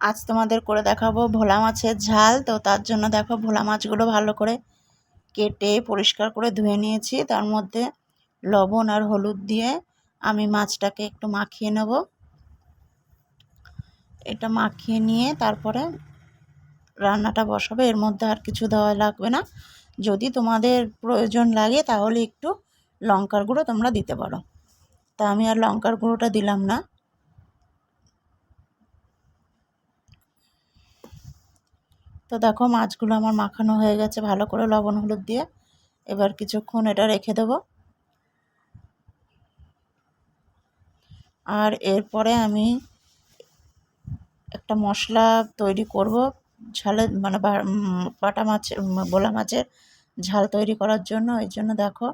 আজ তোমাদের করে দেখাবো ভোলা মাছের ঝাল। তো তার জন্য দেখো ভোলা মাছগুলো ভালো করে কেটে পরিষ্কার করে ধুয়ে নিয়েছি। তার মধ্যে লবণ আর হলুদ দিয়ে আমি মাছটাকে একটু মাখিয়ে নেব। এটা মাখিয়ে নিয়ে তারপরে রান্নাটা বসাবে। এর মধ্যে আর কিছু দেওয়া লাগবে না। যদি তোমাদের প্রয়োজন লাগে তাহলে একটু লঙ্কার গুঁড়ো তোমরা দিতে পারো। তা আমি আর লঙ্কার গুঁড়োটা দিলাম না। তো দেখো মাছগুলো আমার মাখানো হয়ে গেছে ভালো করে লবণ হলুদ দিয়ে। এবার কিছুক্ষণ এটা রেখে দেবো। আর এরপরে আমি একটা মশলা তৈরি করব। ঝালে মানে বাটা মাছের বোলা মাছের ঝাল তৈরি করার জন্য। এই জন্য দেখো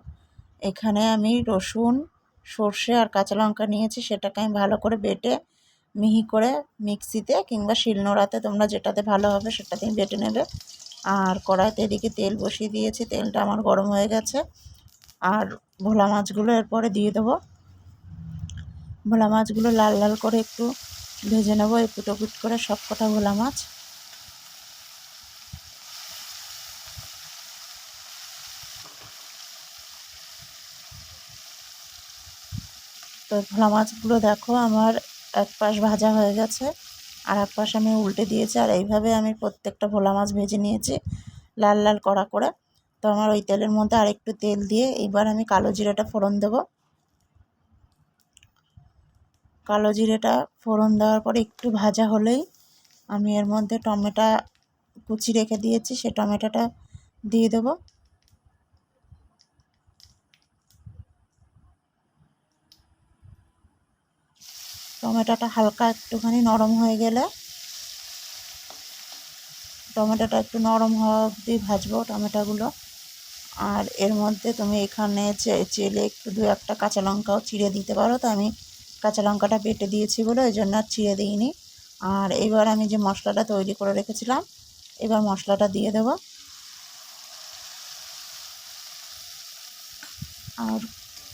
এখানে আমি রসুন, সর্ষে আর কাঁচা লঙ্কা নিয়েছি। সেটাকে আমি ভালো করে বেটে মিহি করে মিক্সিতে কিংবা শিলনোড়াতে তোমরা যেটাতে ভালো হবে সেটাতেই বেটে নেবে। আর কড়াইতে এদিকে তেল বসিয়ে দিয়েছি, তেলটা আমার গরম হয়ে গেছে। আর ভোলা মাছগুলো এরপরে দিয়ে দেবো। ভোলা মাছগুলো লাল লাল করে একটু ভেজে নেব, একটু টুকুট করে সব কটা ভোলা মাছ। তো ভোলা মাছগুলো দেখো, আমার এক পাশ ভাজা হয়ে গেছে আর এক পাশ আমি উল্টে দিয়েছি আর এইভাবে আমি প্রত্যেকটা ভোলা মাছ ভেজে নিয়েছি লাল লাল কড়া করে। তো আমার ওই তেলের মধ্যে আর একটু তেল দিয়ে এইবার আমি কালো জিরাটা ফোড়ন দেব। কালো জিরেটা ফোড়ন দেওয়ার পরে একটু ভাজা হলেই আমি এর মধ্যে টমেটো কুচি রেখে দিয়েছি, সে টমেটোটা দিয়ে দেবো। টমেটোটা হালকা একটুখানি নরম হয়ে গেলে টমেটোটা একটু নরম হওয়া অবধি ভাজবো টমেটোগুলো। আর এর মধ্যে তুমি এখানে চেলে একটু দু একটা কাঁচা লঙ্কাও চিড়ে দিতে পারো। তো আমি কাঁচা লঙ্কাটা বেটে দিয়েছি বলে ওই জন্য আর চিড়ে দিইনি। আর এবার আমি যে মশলাটা তৈরি করে রেখেছিলাম, এবার মশলাটা দিয়ে দেব। আর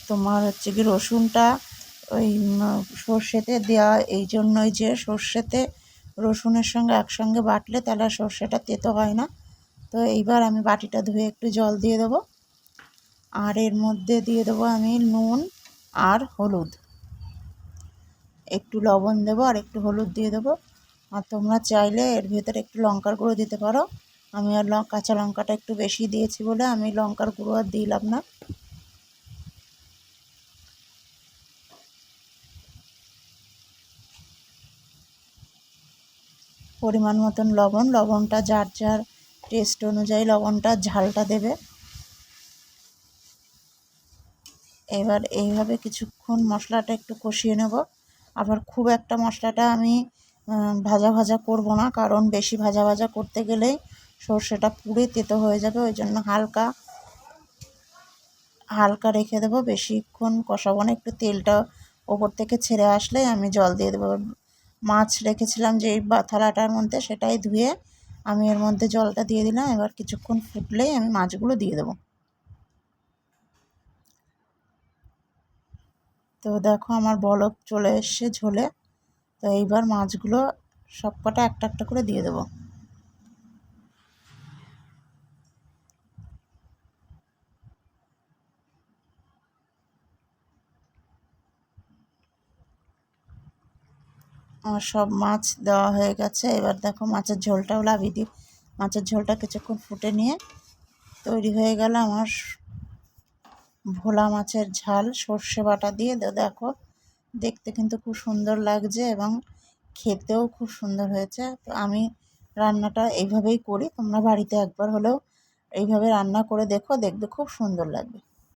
তোমার হচ্ছে কি রসুনটা ওই সর্ষেতে দেওয়া এই জন্যই যে সর্ষেতে রসুনের সঙ্গে একসঙ্গে বাটলে তাহলে সর্ষেটা তেতো হয় না। তো এইবার আমি বাটিটা ধুয়ে একটু জল দিয়ে দেবো। আর এর মধ্যে দিয়ে দেবো আমি নুন আর হলুদ। একটু লবণ দেবো আর একটু হলুদ দিয়ে দেবো। আর তোমরা চাইলে এর ভেতরে একটু লঙ্কার গুঁড়ো দিতে পারো। আমি আর কাঁচা লঙ্কাটা একটু বেশি দিয়েছি বলে আমি লঙ্কার গুঁড়ো আর দিলাম না। পরিমাণ মতন লবণ, লবণটা যার যার টেস্ট অনুযায়ী লবণটা, ঝালটা দেবে। এবার এইভাবে কিছুক্ষণ মশলাটা একটু কষিয়ে নেব। আবার খুব একটা মশলাটা আমি ভাজা ভাজা করব না, কারণ বেশি ভাজা ভাজা করতে গেলেই সর্ষেটা পুড়ে তেতো হয়ে যাবে, ওই জন্য হালকা হালকা রেখে দেবো। বেশিক্ষণ কষাবো না, একটু তেলটা ওপর থেকে ছেড়ে আসলে আমি জল দিয়ে দেবো। মাছ রেখেছিলাম যে থালাটার মধ্যে সেটাই ধুয়ে আমি এর মধ্যে জলটা দিয়ে দিলাম। এবার কিছুক্ষণ ফুটলেই আমি মাছগুলো দিয়ে দেবো। তো দেখো আমার বলক চলে এসছে ঝোলে। তো এইবার মাছগুলো সবকটা একটা একটা করে দিয়ে দেবো। আমার সব মাছ দেওয়া হয়ে গেছে। এবার দেখো মাছের ঝোলটাও লাভিয়ে দিই। মাছের ঝোলটা কিছুক্ষণ ফুটে নিয়ে তৈরি হয়ে গেল আমার ভোলা মাছের ঝাল। সর্ষে বাটা দিয়ে দেখো, দেখতে কিন্তু খুব সুন্দর লাগছে এবং খেতেও খুব সুন্দর হয়েছে। তো আমি রান্নাটা এইভাবেই করি। তোমরা বাড়িতে একবার হলেও এইভাবে রান্না করে দেখো, দেখবে খুব সুন্দর লাগবে।